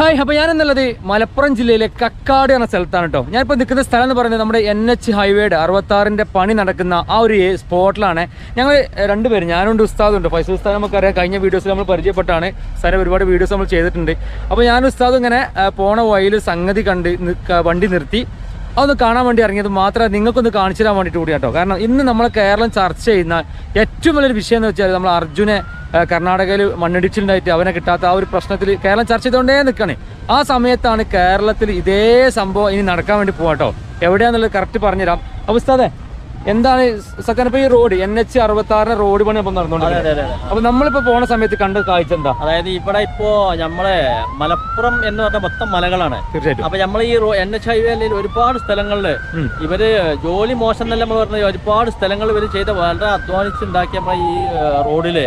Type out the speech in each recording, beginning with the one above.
Hi അപ്പോൾ ഞാനെന്നുള്ളത് മലപ്പുറം ജില്ലയിലെ കക്കാട് എന്ന സ്ഥലത്താണ് കേട്ടോ ഞാനിപ്പോൾ നിൽക്കുന്ന സ്ഥലം എന്ന് പറയുന്നത് നമ്മുടെ എൻ എച്ച് ഹൈവേയുടെ അറുപത്താറിന്റെ പണി നടക്കുന്ന ആ ഒരു സ്പോട്ടിലാണ്. ഞങ്ങൾ രണ്ടുപേരും ഞാനുണ്ട് ഉസ്താദുണ്ട്. ഫൈസൽ ഉസ്താദ് നമുക്കറിയാം കഴിഞ്ഞ വീഡിയോസിൽ നമ്മൾ പരിചയപ്പെട്ടാണ്. സാറെ ഒരുപാട് വീഡിയോസ് നമ്മൾ ചെയ്തിട്ടുണ്ട്. അപ്പോൾ ഞാൻ ഉസ്താദ് ഇങ്ങനെ പോണ വഴിയിൽ സംഗതി കണ്ട് വണ്ടി നിർത്തി. അതൊന്ന് കാണാൻ വേണ്ടി ഇറങ്ങിയത് മാത്രമേ നിങ്ങൾക്കൊന്ന് കാണിച്ചു തരാൻ വേണ്ടിയിട്ട് കൂടി കേട്ടോ കാരണം ഇന്ന് നമ്മൾ കേരളം ചർച്ച ചെയ്യുന്ന ഏറ്റവും വലിയൊരു വിഷയം എന്ന് വെച്ചാൽ നമ്മൾ അർജുനെ കർണാടകയിൽ മണ്ണിടിച്ചിലുണ്ടായിട്ട് അവനെ കിട്ടാത്ത ആ ഒരു പ്രശ്നത്തിൽ കേരളം ചർച്ച ചെയ്തുകൊണ്ടേ നിൽക്കണേ ആ സമയത്താണ് കേരളത്തിൽ ഇതേ സംഭവം ഇനി നടക്കാൻ വേണ്ടി പോവാട്ടോ എവിടെയാണെന്നുള്ളത് കറക്റ്റ് പറഞ്ഞുതരാം. അവസ്ഥ എന്താണ് സക്കനപ്പ ഈ റോഡ് എൻ എച്ച് അറുപത്തി ആറിന് റോഡ് പണി അപ്പം നടന്നുകൊണ്ടിരിക്കുന്നത് അപ്പൊ നമ്മളിപ്പോ പോണ സമയത്ത് കണ്ട കാഴ്ച എന്താ? അതായത് ഇവിടെ ഇപ്പോ നമ്മളെ മലപ്പുറം എന്ന് പറഞ്ഞ മൊത്തം മലകളാണ്. തീർച്ചയായിട്ടും. അപ്പൊ നമ്മൾ ഈ എൻ എച്ച് ഹൈവേയിൽ ഒരുപാട് സ്ഥലങ്ങളിൽ ഇവർ ജോലി മോശം എന്നല്ല നമ്മൾ പറഞ്ഞ ഒരുപാട് സ്ഥലങ്ങൾ ഇവർ ചെയ്ത വളരെ അധ്വാനിച്ചുണ്ടാക്കിയ നമ്മളെ ഈ റോഡിൽ.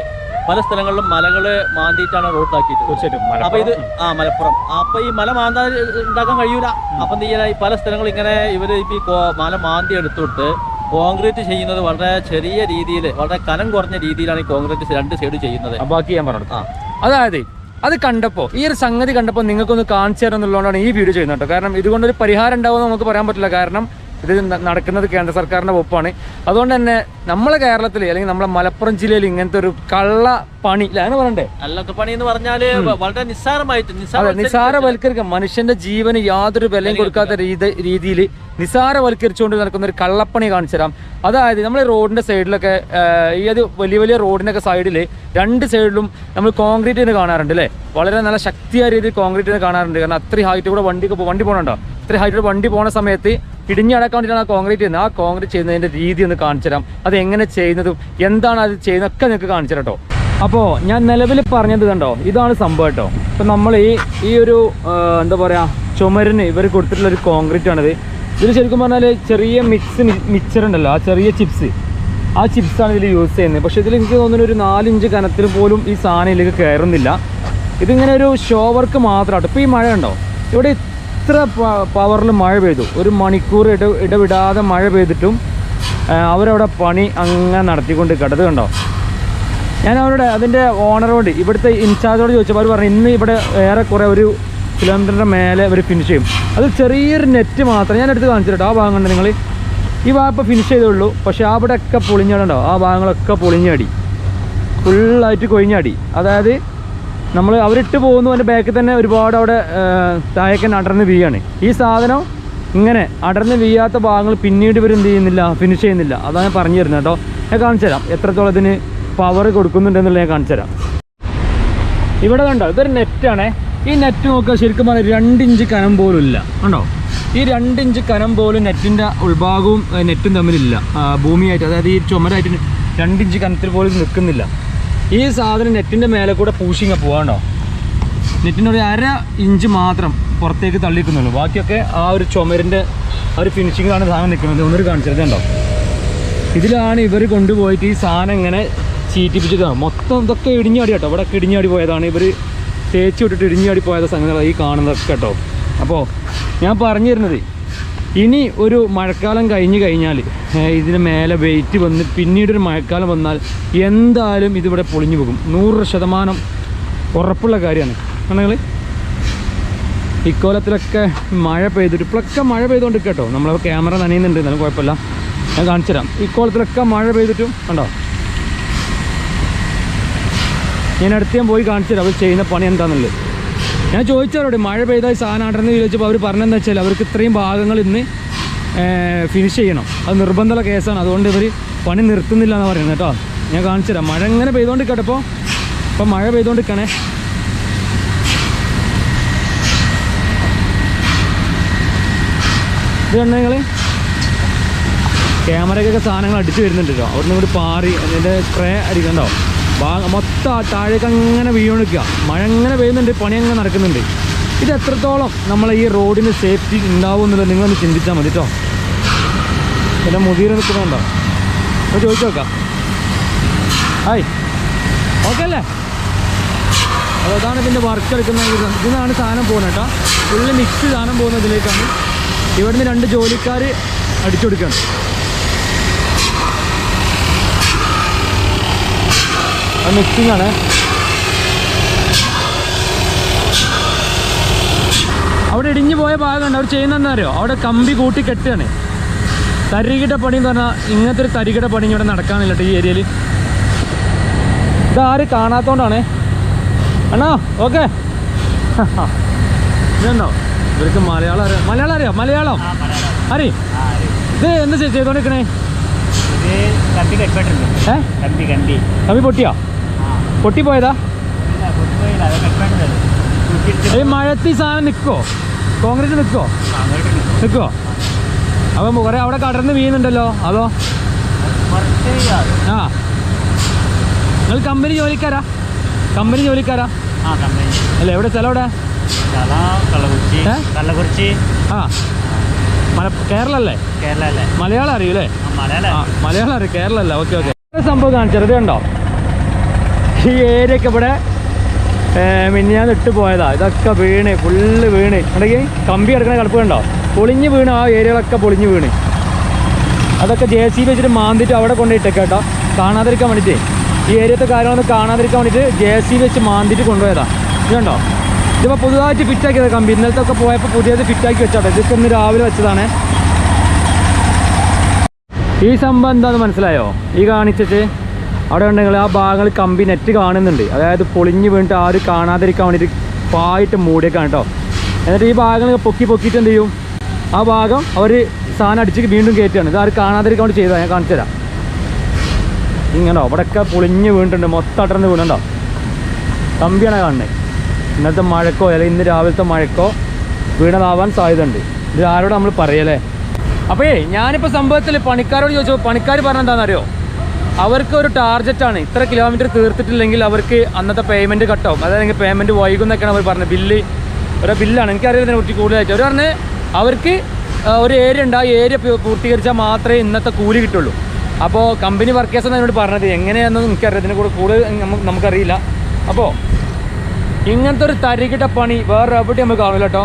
പല സ്ഥലങ്ങളിലും മലകൾ മാന്തിയിട്ടാണ് റോഡ് ആക്കിയിട്ട് തീർച്ചയായിട്ടും അപ്പൊ ഇത് ആ മലപ്പുറം. അപ്പൊ ഈ മല മാന്താ ഉണ്ടാക്കാൻ കഴിയൂല. അപ്പൊ എന്ത് പല സ്ഥലങ്ങളും ഇങ്ങനെ ഇവർ ഇപ്പൊ മല മാന്തി എടുത്തിട്ട് കോൺക്രീറ്റ് ചെയ്യുന്നത് വളരെ ചെറിയ രീതിയിൽ വളരെ കനം കുറഞ്ഞ രീതിയിലാണ് ഈ കോൺക്രീറ്റ് രണ്ട് സൈഡ് ചെയ്യുന്നത്. ബാക്കി ഞാൻ പറഞ്ഞു. അതായത് അത് കണ്ടപ്പോൾ ഈ ഒരു സംഗതി കണ്ടപ്പോൾ നിങ്ങൾക്കൊന്ന് കാണിച്ചു തരാം ഈ വീഡിയോ ചെയ്യുന്നത് കേട്ടോ. കാരണം ഇതുകൊണ്ടൊരു പരിഹാരം ഉണ്ടാവുമെന്ന് നമുക്ക് പറയാൻ പറ്റില്ല. കാരണം ഇത് നടക്കുന്നത് കേന്ദ്ര സർക്കാരിന്റെ ഒപ്പാണ് അതുകൊണ്ട് തന്നെ നമ്മളെ കേരളത്തിൽ അല്ലെങ്കിൽ നമ്മളെ മലപ്പുറം ജില്ലയിൽ ഇങ്ങനത്തെ ഒരു കള്ള പണി അങ്ങനെ പറയണ്ടേ? അല്ലൊക്കെ പണി എന്ന് പറഞ്ഞാൽ വ- വളരെ നിസ്സാരമായിട്ട് അതെ നിസ്സാര നിസാരവൽക്കരിക്കുക മനുഷ്യന്റെ ജീവന് യാതൊരു വിലയും കൊടുക്കാത്ത രീതി രീതിയിൽ നിസ്സാരവൽക്കരിച്ചുകൊണ്ട് നടക്കുന്ന ഒരു കള്ളപ്പണി കാണിച്ചു തരാം. അതായത് നമ്മൾ റോഡിന്റെ സൈഡിലൊക്കെ ഈ അത് വലിയ വലിയ റോഡിനൊക്കെ സൈഡിൽ രണ്ട് സൈഡിലും നമ്മൾ കോൺക്രീറ്റിന് കാണാറുണ്ട് അല്ലേ വളരെ നല്ല ശക്തിയായ രീതിയിൽ കോൺക്രീറ്റിന് കാണാറുണ്ട്. കാരണം അത്രയും ഹൈറ്റ് കൂടെ വണ്ടി വണ്ടി പോകണുണ്ടോ അത്രയും ഹൈറ്റ് വണ്ടി പോണ സമയത്ത് ഇടിഞ്ഞടക്കാൻ ആ കോൺക്രീറ്റ് ചെയ്യുന്നത് ആ കോൺക്രീറ്റ് ചെയ്യുന്നതിന്റെ രീതി ഒന്ന് കാണിച്ചു തരാം. അത് എങ്ങനെ ചെയ്യുന്നതും എന്താണ് അത് ചെയ്യുന്നതൊക്കെ നിങ്ങൾക്ക് കാണിച്ചു കേട്ടോ അപ്പോൾ ഞാൻ നിലവിൽ പറഞ്ഞത് കണ്ടോ? ഇതാണ് സംഭവം കേട്ടോ ഇപ്പം നമ്മൾ ഈ ഈ ഒരു എന്താ പറയുക ചുമരിന് ഇവർ കൊടുത്തിട്ടുള്ള ഒരു കോൺക്രീറ്റ് ആണിത്. ഇതിൽ ശരിക്കും പറഞ്ഞാൽ ചെറിയ മിക്സ് മിക്സർ ഉണ്ടല്ലോ. ആ ചെറിയ ചിപ്സ് ആ ചിപ്സാണ് ഇതിൽ യൂസ് ചെയ്യുന്നത്. പക്ഷേ ഇതിൽ എനിക്ക് തോന്നുന്നു ഒരു നാലിഞ്ച് കനത്തിൽ പോലും ഈ സാധനം ഇതിലേക്ക് കയറുന്നില്ല. ഇതിങ്ങനെ ഒരു ഷോ വർക്ക് മാത്രമാട്ടോ ഇപ്പോൾ ഈ മഴ ഉണ്ടോ ഇവിടെ ഇത്ര പവറിൽ മഴ പെയ്തു? ഒരു മണിക്കൂർ ഇട ഇടവിടാതെ മഴ പെയ്തിട്ടും അവരവിടെ പണി അങ്ങനെ നടത്തിക്കൊണ്ട് കിടത് കണ്ടോ? ഞാൻ അവരുടെ അതിന്റെ ഓണറോട് ഇവിടുത്തെ ഇൻചാർജോട് ചോദിച്ചപ്പോൾ അവർ പറഞ്ഞു ഇന്ന് ഇവിടെ ഏറെക്കുറെ ഒരു കിലോമീറ്ററിന്റെ മേലെ അവർ ഫിനിഷ് ചെയ്യും. അത് ചെറിയൊരു നെറ്റ് മാത്രം ഞാൻ എടുത്ത് കാണിച്ചു കേട്ടോ ആ ഭാഗം കണ്ട് നിങ്ങൾ ഈ ഭാഗം ഫിനിഷ് ചെയ്തുള്ളൂ പക്ഷേ അവിടെയൊക്കെ പൊളിഞ്ഞാടുണ്ടോ ആ ഭാഗങ്ങളൊക്കെ പൊളിഞ്ഞടി. ഫുള്ളായിട്ട് കൊഴിഞ്ഞടി. അതായത് നമ്മൾ അവരിട്ട് പോകുന്നു അതിന്റെ ബാക്കിൽ തന്നെ ഒരുപാട് അവിടെ താഴേക്കൻ അടർന്ന് വീയാണ് ഈ സാധനം ഇങ്ങനെ അടർന്ന് വീയാത്ത ഭാഗങ്ങൾ പിന്നീട് ഇവർ എന്ത് ചെയ്യുന്നില്ല ഫിനിഷ് ചെയ്യുന്നില്ല. അതാണ് ഞാൻ പറഞ്ഞു തരുന്നത് കേട്ടോ. ഞാൻ കാണിച്ചു തരാം. എത്രത്തോളം ഇതിന് പവർ കൊടുക്കുന്നുണ്ടെന്നുള്ളത് ഞാൻ കാണിച്ചു തരാം. ഇവിടെ കണ്ടോ ഇതൊരു നെറ്റാണേ ഈ നെറ്റ് നോക്കുക ശരിക്കും പറഞ്ഞാൽ രണ്ട് ഇഞ്ച് കനം പോലും ഇല്ല. കണ്ടോ? ഈ രണ്ട് ഇഞ്ച് കനം പോലും നെറ്റിന്റെ ഉൾഭാഗവും നെറ്റും തമ്മിലില്ല. ഭൂമിയായിട്ട് അതായത് ഈ ചുമരായിട്ട് രണ്ട് ഇഞ്ച് കനത്തിൽ പോലും നിൽക്കുന്നില്ല. ഈ സാധനം നെറ്റിന്റെ മേലെ കൂടെ പൂഷിങ്ങ പോവാണ്ടോ? നെറ്റിന്റെ ഒരു അര ഇഞ്ച് മാത്രം പുറത്തേക്ക് തള്ളിക്കുന്നുള്ളൂ ബാക്കിയൊക്കെ ആ ഒരു ചുമരിന്റെ ആ ഒരു ഫിനിഷിങ്ങിലാണ് സാധനം നിൽക്കുന്നത്. ഒന്നൊരു കാണിച്ചിരുന്നുണ്ടോ ഇതിലാണ് ഇവർ കൊണ്ടുപോയിട്ട് ഈ സാധനം ഇങ്ങനെ ചീറ്റിപ്പിച്ചതാണ് മൊത്തം ഇതൊക്കെ ഇടിഞ്ഞാടി കേട്ടോ ഇവിടെ ഇടിഞ്ഞാടി പോയതാണ്. ഇവർ തേച്ച് വിട്ടിട്ട് ഇടിഞ്ഞാടി പോയത് സംഗതികളാണ് ഈ കാണുന്നതൊക്കെ കേട്ടോ. അപ്പോൾ ഞാൻ പറഞ്ഞു തരുന്നത് ഇനി ഒരു മഴക്കാലം കഴിഞ്ഞ് കഴിഞ്ഞാൽ ഇതിന് മേലെ വെയിറ്റ് വന്ന് പിന്നീടൊരു മഴക്കാലം വന്നാൽ എന്തായാലും ഇതിവിടെ പൊളിഞ്ഞു പോകും. നൂറ് ശതമാനം ഉറപ്പുള്ള കാര്യമാണ്. ആണെങ്കിൽ ഇക്കോലത്തിലൊക്കെ മഴ പെയ്തിട്ട് ഇപ്പോഴൊക്കെ മഴ പെയ്തുകൊണ്ട് കേട്ടോ. നമ്മൾ ക്യാമറ നനയുന്നുണ്ട് എന്നാലും കുഴപ്പമില്ല. ഞാൻ കാണിച്ചു തരാം ഇക്കോലത്തിലൊക്കെ മഴ പെയ്തിട്ടും കണ്ടോ? ഞാൻ അടുത്ത് ഞാൻ പോയി കാണിച്ചു തരാം അവർ ചെയ്യുന്ന പണി എന്താണെന്നുള്ളത് ഞാൻ ചോദിച്ചവരോട് മഴ പെയ്താൽ സാധനം അടർന്ന് ചോദിച്ചപ്പോൾ അവർ പറഞ്ഞതെന്ന് വെച്ചാൽ അവർക്ക് ഇത്രയും ഭാഗങ്ങൾ ഇന്ന് ഫിനിഷ് ചെയ്യണം. അത് നിർബന്ധമുള്ള കേസാണ്. അതുകൊണ്ട് ഇവർ പണി നിർത്തുന്നില്ല എന്ന് പറയുന്നത് കേട്ടോ. ഞാൻ കാണിച്ചു തരാം. മഴ ഇങ്ങനെ പെയ്തുകൊണ്ട് കേട്ടപ്പോൾ ഇപ്പം. മഴ പെയ്തുകൊണ്ട് നിൽക്കണേ ഇത് കണ്ട നിങ്ങൾ ക്യാമറയ്ക്കൊക്കെ സാധനങ്ങൾ അടിച്ചു വരുന്നുണ്ട് കേട്ടോ. അവിടെ നിന്ന് പാറി അതിന്റെ സ്പ്രേ അടിക്കണ്ടോ മൊത്തം ആ താഴേക്ക് അങ്ങനെ വീണിക്കുക മഴ അങ്ങനെ പെയ്യുന്നുണ്ട് പണി അങ്ങനെ നടക്കുന്നുണ്ട്. ഇത് എത്രത്തോളം നമ്മളെ ഈ റോഡിന് സേഫ്റ്റി ഉണ്ടാവും എന്നുള്ളത് നിങ്ങളൊന്ന് ചിന്തിച്ചാൽ മതി കേട്ടോ എന്റെ മുതിര നിൽക്കുന്നുണ്ടോ? അപ്പോൾ ചോദിച്ചു നോക്കാം. ഹായ്. ഓക്കെ അല്ലേ? അപ്പോൾ അതാണ് ഇതിന്റെ വർക്ക് എടുക്കുന്ന ഇത്. ഇതിനാണ് സാധനം പോകുന്നത് കേട്ടോ ഫുള്ള് മിക്സ് സാധനം പോകുന്നതിലേക്കാണ് ഇവിടുന്ന് രണ്ട് ജോലിക്കാർ അടിച്ചു കൊടുക്കുകയാണ്. അത് മിക്സിംഗ് ആണ്. അവിടെ ഇടിഞ്ഞു പോയ ഭാഗമുണ്ട്. അവർ ചെയ്യുന്നതെന്ന് അറിയോ അവിടെ കമ്പി കൂട്ടി കെട്ടുകയാണ്. തരികിട പണി എന്ന് പറഞ്ഞാൽ ഇങ്ങനത്തെ ഒരു തരികിട പണി ഇവിടെ നടക്കാനില്ല ഈ ഏരിയയിൽ. ഇതാരും കാണാത്തോണ്ടാണ്. അണ്ണാ ഓക്കെ. ഇതുണ്ടോ ഇവർക്ക് മലയാളം അറിയാം. മലയാളം അറിയാം? മലയാളം? അറി ഇത് എന്താ ചെയ്- ചെയ്തോണ്ടിരിക്കണേ? കമ്പി പൊട്ടിയോ? പൊട്ടിപ്പോയതാ? ഈ മഴത്തി സാധനം നിൽക്കോ കോൺക്രീറ്റ് നിൽക്കോ നിൽക്കും. അപ്പം കുറെ അവിടെ കടർന്ന് വീഴുന്നുണ്ടല്ലോ. അതോ. ആ. നിങ്ങൾ കമ്പനി ജോലിക്കാരാ? കമ്പനി ജോലിക്കാരാ? അല്ല എവിടെ സ്ഥലം എവിടെ കള്ളക്കുറിച്ചി. ആ. മല കേരള അല്ലേ കേരള മലയാളം അറിയൂലേ മലയാള അറിയൂ. കേരളല്ലേ. Okay okay. സംഭവം കാണിച്ചത്. ഉണ്ടോ കണ്ടോ? ഈ ഏരിയ ഒക്കെ ഇവിടെ മിന്നിയാന്ന് ഇട്ട് പോയതാ. ഇതൊക്കെ വീണ് ഫുള്ള് വീണ്. ഉണ്ടെങ്കിൽ കമ്പി എടുക്കണ കിടപ്പ് കണ്ടോ? പൊളിഞ്ഞ് വീണ് ആ ഏരിയകളൊക്കെ പൊളിഞ്ഞ് വീണ്. അതൊക്കെ ജെ സി ബി വെച്ചിട്ട് മാന്തിട്ട് അവിടെ കൊണ്ടുപോയിട്ടേക്ക് കേട്ടോ. കാണാതിരിക്കാൻ വേണ്ടിയിട്ട്. ഈ ഏരിയത്തെ കാര്യങ്ങളൊന്നും കാണാതിരിക്കാൻ വേണ്ടിയിട്ട് ജെ സി ബി വെച്ച് മാന്തിട്ട് കൊണ്ടുപോയതാ. ഇത് കണ്ടോ? ഇതിപ്പോൾ പുതുതായിട്ട് ഫിറ്റാക്കിയത് കമ്പി. ഇന്നലത്തെ ഒക്കെ പോയപ്പോൾ പുതിയത് ഫിറ്റാക്കി വെച്ചോട്ടെ ഇതൊക്കെ ഇന്ന് രാവിലെ വെച്ചതാണ്. ഈ സംഭവം എന്താണെന്ന് മനസ്സിലായോ? ഈ കാണിച്ചിട്ട് അവിടെ ഉണ്ടെങ്കിൽ ആ ഭാഗങ്ങൾ കമ്പി നെറ്റ് കാണുന്നുണ്ട്. അതായത് പൊളിഞ്ഞ് വീണിട്ട് ആരും കാണാതിരിക്കാൻ വേണ്ടിയിട്ട് പായിട്ട് മൂടിയേക്കാണ് കേട്ടോ എന്നിട്ട് ഈ ഭാഗങ്ങൾ പൊക്കി പൊക്കിയിട്ട് എന്ത് ചെയ്യും? ആ ഭാഗം അവർ സാധനം അടിച്ച് വീണ്ടും കയറ്റുകയാണ് ഇത് ആരും കാണാതിരിക്കാൻ വേണ്ടി ചെയ്താൽ ഞാൻ കാണിച്ചു തരാം. ഇങ്ങനെ അവിടെയൊക്കെ പൊളിഞ്ഞ് വീണിട്ടുണ്ട്. മൊത്തം അടർന്ന് വീണുണ്ടോ? കമ്പിയാണ് കാണുന്നത്. ഇന്നത്തെ മഴക്കോ അല്ലെങ്കിൽ ഇന്ന് രാവിലത്തെ മഴക്കോ വീണതാവാൻ സാധ്യതയുണ്ട്. ഇത് ആരോട് നമ്മൾ പറയല്ലേ അപ്പോഴേ ഞാനിപ്പോൾ സംഭവത്തിൽ പണിക്കാരോട് ചോദിച്ചു പണിക്കാർ പറഞ്ഞെന്താണെന്നറിയോ? അവർക്ക് ഒരു ടാർജറ്റാണ്. ഇത്ര കിലോമീറ്റർ തീർത്തിട്ടില്ലെങ്കിൽ അവർക്ക് അന്നത്തെ പേയ്മെന്റ് കട്ടാവും അതായത് പേയ്മെന്റ് വൈകുന്നൊക്കെയാണ് അവർ പറഞ്ഞത്. ബില്ല് ഒരു ബില്ലാണ്. എനിക്കറിയാം കുറിച്ച് കൂടുതലായിട്ട്. അവർ പറഞ്ഞ് അവർക്ക് ഒരു ഏരിയ ഉണ്ട്. ആ ഏരിയ പൂർത്തീകരിച്ചാൽ മാത്രമേ ഇന്നത്തെ കൂലി കിട്ടുള്ളൂ. അപ്പോൾ കമ്പനി വർക്കേഴ്സ് എന്ന് എന്നോട് പറഞ്ഞത്. എങ്ങനെയാണെന്ന് എനിക്കറിയാം ഇതിനെ കൂടെ കൂടുതൽ നമുക്ക് നമുക്കറിയില്ല. അപ്പോൾ ഇങ്ങനത്തെ ഒരു തരികിട്ട പണി വേറെ എവിടെയും നമുക്ക് കാണില്ല കേട്ടോ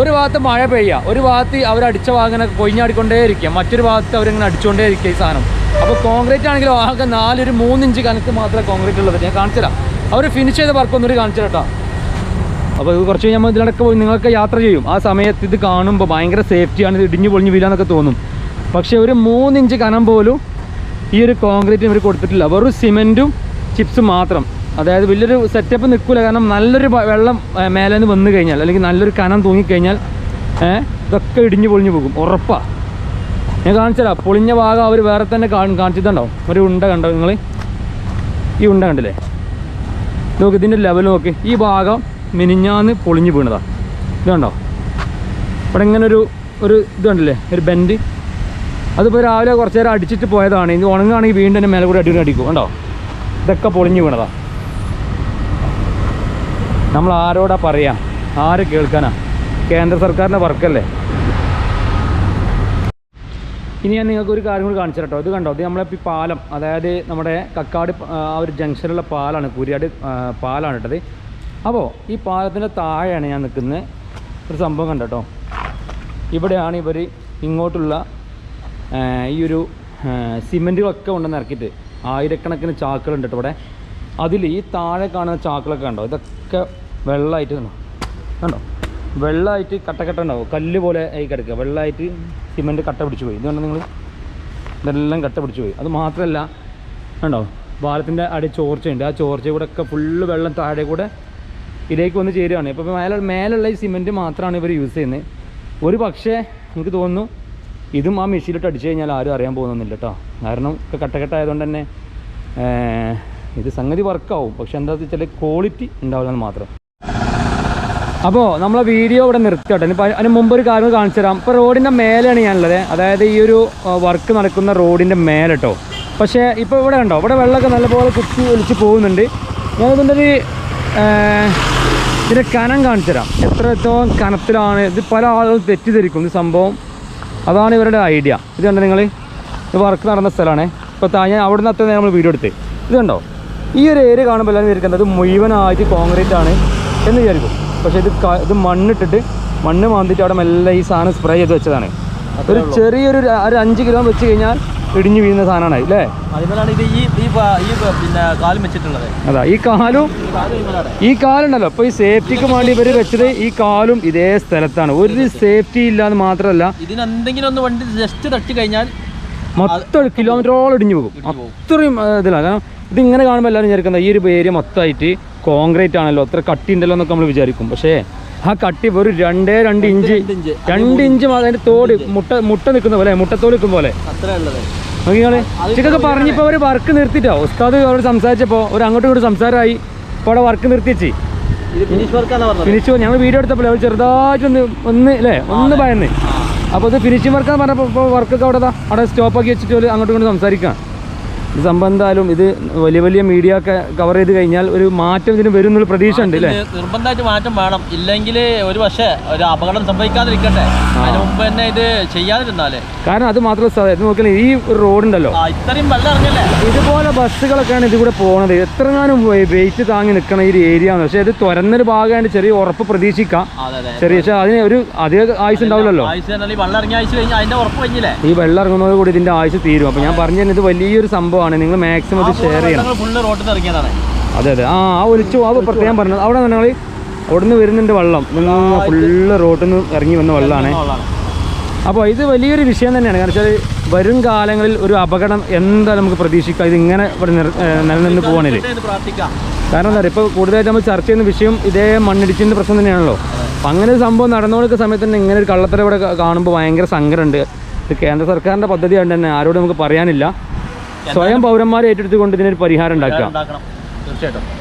ഒരു ഭാഗത്ത് മഴ പെയ്യുക ഒരു ഭാഗത്ത് അവർ അടിച്ച വാഹനം കൊയിഞ്ഞാടിക്കൊണ്ടേ ഇരിക്കുക മറ്റൊരു ഭാഗത്ത് അവരിങ്ങനെ അടിച്ചുകൊണ്ടേ ഇരിക്കുക ഈ സാധനം. അപ്പോൾ കോൺക്രീറ്റ് ആണെങ്കിലും ആകെ നാലൊരു മൂന്നിഞ്ച് കനത്ത് മാത്രമേ കോൺക്രീറ്റ് ഉള്ളത്. ഞാൻ കാണിച്ചു തരാം അവർ ഫിനിഷ് ചെയ്ത വർക്ക് ഒന്നൊരു കാണിച്ചു കേട്ടോ അപ്പോൾ ഇത് കുറച്ച് കഴിഞ്ഞാൽ ഇതിലടക്ക് പോയി നിങ്ങൾക്ക് യാത്ര ചെയ്യും. ആ സമയത്ത് ഇത് കാണുമ്പോൾ ഭയങ്കര സേഫ്റ്റിയാണ് ഇത് ഇടിഞ്ഞു പൊളിഞ്ഞു വീഴാന്നൊക്കെ തോന്നും. പക്ഷേ ഒരു മൂന്നിഞ്ച് കനം പോലും ഈ ഒരു കോൺക്രീറ്റ് ഇവർ കൊടുത്തിട്ടില്ല. വെറും സിമെന്റും ചിപ്സും മാത്രം. അതായത് വലിയൊരു സെറ്റപ്പ് നിൽക്കില്ല കാരണം നല്ലൊരു വെള്ളം മേലെ നിന്ന് വന്നു കഴിഞ്ഞാൽ അല്ലെങ്കിൽ നല്ലൊരു കനം തൂങ്ങിക്കഴിഞ്ഞാൽ ഇതൊക്കെ ഇടിഞ്ഞു പൊളിഞ്ഞു പോകും. ഉറപ്പാ. ഞാൻ കാണിച്ചുതരാം പൊളിഞ്ഞ ഭാഗം അവർ വേറെ തന്നെ കാണി കാണിച്ചിട്ടുണ്ടോ ഒരു ഉണ്ട കണ്ടോ നിങ്ങൾ ഈ ഉണ്ട കണ്ടില്ലേ? നോക്ക് ഇതിന്റെ ലെവൽ നോക്ക്. ഈ ഭാഗം മിനിഞ്ഞാന്ന് പൊളിഞ്ഞ് വീണതാ. ഇത് കണ്ടോ? ഇവിടെ ഇങ്ങനെ ഒരു ഒരു ഇത് കണ്ടില്ലേ? ഒരു ബെൻഡ് അതിപ്പോൾ രാവിലെ കുറച്ച് നേരം അടിച്ചിട്ട് പോയതാണ്. ഇത് ഉണങ്ങുകയാണെങ്കിൽ വീണ്ടും എന്റെ മേലെ കൂടെ അടിപൊളി അടിക്കും. കണ്ടോ? ഇതൊക്കെ പൊളിഞ്ഞ് വീണതാ. നമ്മൾ ആരോടാ പറയാ? ആര് കേൾക്കാനാ? കേന്ദ്ര സർക്കാരിന്റെ വർക്കല്ലേ ഇനി ഞാൻ നിങ്ങൾക്ക് ഒരു കാര്യം കൂടി കാണിച്ചു കേട്ടോ ഇത് കണ്ടോ? ഇത് നമ്മളെ ഈ പാലം അതായത് നമ്മുടെ കക്കാട് ആ ഒരു ജംഗ്ഷനിലുള്ള പാലാണ് കുരിയാട് പാലാണ് ഇട്ടത് അപ്പോൾ ഈ പാലത്തിന്റെ താഴെയാണ് ഞാൻ നിൽക്കുന്നത് ഒരു സംഭവം കണ്ടോ ഇവിടെയാണ് ഇവർ ഇങ്ങോട്ടുള്ള ഈ ഒരു സിമെന്റുകളൊക്കെ ഉണ്ടെന്ന് ഇറക്കിയിട്ട് ആയിരക്കണക്കിന് ചാക്കുകളുണ്ട് കേട്ടോ ഇവിടെ. അതിൽ ഈ താഴെ കാണുന്ന ചാക്കുകളൊക്കെ കണ്ടോ? ഇതൊക്കെ വെള്ളമായിട്ട് കണ്ടോ? കണ്ടോ? വെള്ളമായിട്ട് കട്ടക്കട്ട ഉണ്ടാവും. കല്ല് പോലെ ആയി കിടക്കുക. വെള്ളമായിട്ട് സിമെന്റ് കട്ട പിടിച്ചു പോയി. ഇതുകൊണ്ട് നിങ്ങൾ ഇതെല്ലാം കട്ട പിടിച്ചു പോയി. അത് മാത്രമല്ല ഉണ്ടോ പാലത്തിന്റെ അടി ചോർച്ചയുണ്ട്. ആ ചോർച്ച കൂടെ ഒക്കെ ഫുള്ള് വെള്ളം താഴെ കൂടെ ഇതിലേക്ക് വന്ന് ചേരുകയാണ് ഇപ്പോൾ മേലെ മേലുള്ള ഈ സിമെന്റ് മാത്രമാണ് ഇവർ യൂസ് ചെയ്യുന്നത് ഒരു പക്ഷേ എനിക്ക് തോന്നുന്നു ഇതും ആ മെഷീനിലിട്ട് അടിച്ചു കഴിഞ്ഞാൽ ആരും അറിയാൻ പോകുന്നില്ല കേട്ടോ കാരണം ഒക്കെ കട്ടക്കെട്ടായതുകൊണ്ട് തന്നെ ഇത് സംഗതി വർക്കാവും പക്ഷെ എന്താ വെച്ചാൽ ക്വാളിറ്റി ഉണ്ടാവില്ലെന്ന് മാത്രം. അപ്പോൾ നമ്മളെ വീഡിയോ ഇവിടെ നിർത്തിയോട്ടെ. ഇനിയിപ്പോൾ അതിന് മുമ്പ് ഒരു കാര്യം കാണിച്ചു തരാം. ഇപ്പോൾ റോഡിന്റെ മേലെയാണ് ഞാനുള്ളത്. അതായത് ഈ ഒരു വർക്ക് നടക്കുന്ന റോഡിന്റെ മേലെ കേട്ടോ പക്ഷേ ഇപ്പോൾ ഇവിടെ ഉണ്ടോ ഇവിടെ വെള്ളമൊക്കെ നല്ലപോലെ കുത്തി ഒലിച്ച് പോകുന്നുണ്ട്. ഞാൻ ഇതിന്റെ ഒരു ഇതിന്റെ കനം കാണിച്ചു തരാം. എത്രത്തോളം കനത്തിലാണ്. ഇത് പല ആളുകളും തെറ്റിദ്ധരിക്കും. ഇത് സംഭവം അതാണ് ഇവരുടെ ഐഡിയ. ഇത് കണ്ടോ നിങ്ങൾ ഇത് വർക്ക് നടന്ന സ്ഥലമാണ്. ഇപ്പോൾ ഞാൻ അവിടെ നിന്ന് അത്ര നമ്മൾ വീഡിയോ എടുത്ത്. കണ്ടോ? ഈ ഒരു ഏരിയ കാണുമ്പോൾ എല്ലാവരും വിചാരിക്കുന്നത് മുഴുവനായിട്ട് കോൺക്രീറ്റ് ആണ് എന്ന് വിചാരിക്കും. പക്ഷേ ഇത് ഇത് മണ്ണിട്ടിട്ട് മണ്ണ് മാന്തിട്ട് അവിടെ മെല്ലെ ഈ സാധനം സ്പ്രേ ചെയ്ത് വെച്ചതാണ്. ഒരു ചെറിയൊരു ഒരു അഞ്ച് കിലോ വെച്ച് കഴിഞ്ഞാൽ ഇടിഞ്ഞു വീഴുന്ന സാധനമാണ് അല്ലേ? അതാ ഈ കാലും ഈ കാലുണ്ടല്ലോ. അപ്പോൾ ഈ സേഫ്റ്റിക്ക് വേണ്ടി ഇവർ വെച്ചത് ഈ കാലും ഇതേ സ്ഥലത്താണ്. ഒരു സേഫ്റ്റി ഇല്ലാന്ന് മാത്രമല്ല ഇതിന് എന്തെങ്കിലും ഒന്ന് വണ്ടി ജസ്റ്റ് തട്ടി കഴിഞ്ഞാൽ മൊത്തം കിലോമീറ്ററോളം ഇടിഞ്ഞു പോകും. അത്രയും ഇതില്ല ഇതിലാണ് കാരണം ഇതിങ്ങനെ കാണുമ്പോൾ എല്ലാവരും വിചാരിക്കുന്നത് ഈ ഒരു ഏരിയ മൊത്തമായിട്ട് കോൺക്രീറ്റ് ആണല്ലോ അത്ര കട്ടി ഉണ്ടല്ലോ എന്നൊക്കെ നമ്മൾ വിചാരിക്കും. പക്ഷേ ആ കട്ടി ഒരു രണ്ടേ രണ്ട് ഇഞ്ച് രണ്ട് ഇഞ്ച്. അതിന്റെ തോട് മുട്ട മുട്ട നിൽക്കുന്ന പോലെ മുട്ടത്തോട് നിൽക്കുന്ന പോലെ. നോക്കിയാൾ ഇതൊക്കെ പറഞ്ഞപ്പോൾ അവർ വർക്ക് നിർത്തിയിട്ടോ? ഉസ്താദ് അവർ സംസാരിച്ചപ്പോൾ ഒരു അങ്ങോട്ടും ഇങ്ങോട്ടും സംസാരമായി. ഇപ്പോൾ അവിടെ വർക്ക് നിർത്തിച്ച് ഫിനിഷ് ഞങ്ങൾ വീഡിയോ എടുത്തപ്പോൾ അവർ ചെറുതായിട്ടൊന്ന് ഒന്ന് അല്ലേ ഒന്ന് ഭയന്ന്. അപ്പോൾ ഇത് ഫിനിഷിംഗ് വർക്കാന്ന് പറഞ്ഞപ്പോൾ വർക്കൊക്കെ അവിടെ അവിടെ സ്റ്റോപ്പാക്കി വെച്ചിട്ട് അങ്ങോട്ടും ഇങ്ങോട്ട് സംസാരിക്കാം. ഇത് സംഭവം എന്തായാലും ഇത് വലിയ വലിയ മീഡിയ ഒക്കെ കവർ ചെയ്ത് കഴിഞ്ഞാൽ ഒരു മാറ്റം ഇതിന് വരും എന്നുള്ള പ്രതീക്ഷ ഉണ്ട് അല്ലേ? നിർബന്ധമായിട്ട് മാറ്റം വേണം. ഇല്ലെങ്കിൽ ഒരു പക്ഷേ ഒരു അപകടം സംഭവിക്കാതിരിക്കട്ടെ. അതിന് മുമ്പ് തന്നെ ഇത് ചെയ്യാതിരുന്നാലേ. കാരണം അത് മാത്രമല്ല നോക്കിയാൽ ഈ ഒരു റോഡുണ്ടല്ലോ ഇത്രയും വെള്ളം ഇറങ്ങില്ലേ? ഇതുപോലെ ബസ്സുകളൊക്കെയാണ് ഇത് കൂടെ പോകുന്നത് എത്രങ്ങാനും വെയിറ്റ് താങ്ങി നിൽക്കണ ഈ ഏരിയ ആണ്. പക്ഷേ ഇത് തുറന്നൊരു ഭാഗമായിട്ട് ചെറിയ ഉറപ്പ് പ്രതീക്ഷിക്കാം. ചെറിയ പക്ഷേ അതിന് ഒരു അധിക ആയുസ് ഉണ്ടാവില്ലല്ലോ. ഈ വെള്ളം ഇറങ്ങിയ ആഴ്ച കഴിഞ്ഞാൽ അതിന്റെ ഉറപ്പ് കഴിഞ്ഞില്ലേ? ഈ വെള്ളം ഇറങ്ങുന്നതോട് കൂടി ഇതിന്റെ ആയുസ് തീരും. അപ്പൊ ഞാൻ പറഞ്ഞു തന്നെ ഇത് വലിയൊരു സംഭവമാണ്. നിങ്ങൾ മാക്സിമം ഇത് ഷെയർ ചെയ്യണം. അതെ അതെ. ആ ആ ഒലിച്ചു അത് പ്രത്യേകം പറഞ്ഞത് അവിടെ നിങ്ങൾ അവിടെ നിന്ന് വരുന്നുണ്ട് വെള്ളം. ഫുള്ള് റോട്ടിൽ നിന്ന് ഇറങ്ങി വന്ന വെള്ളമാണ്. അപ്പോൾ ഇത് വലിയൊരു വിഷയം തന്നെയാണ്. കാരണം വെച്ചാൽ വരും കാലങ്ങളിൽ ഒരു അപകടം എന്താ നമുക്ക് പ്രതീക്ഷിക്കാം ഇതിങ്ങനെ ഇങ്ങനെ ഇവിടെ നിലനിന്ന് പോകണേ കാരണം എന്താ പറയുക ഇപ്പോൾ കൂടുതലായിട്ട് നമ്മൾ ചർച്ച ചെയ്യുന്ന വിഷയം ഇതേ മണ്ണിടിച്ചിന്റെ പ്രശ്നം തന്നെയാണല്ലോ. അപ്പം അങ്ങനെ ഒരു സംഭവം നടന്നുകൊടുക്കുന്ന സമയത്ത് തന്നെ ഇങ്ങനെ ഒരു കള്ളത്തരം ഇവിടെ കാണുമ്പോൾ ഭയങ്കര സങ്കടമുണ്ട്. ഇത് കേന്ദ്ര സർക്കാരിന്റെ പദ്ധതി ആയതുകൊണ്ട് തന്നെ ആരോടും നമുക്ക് പറയാനില്ല. സ്വയം പൗരന്മാരെ ഏറ്റെടുത്തുകൊണ്ട് ഇതിനൊരു പരിഹാരം ഉണ്ടാക്കാം തീർച്ചയായിട്ടും.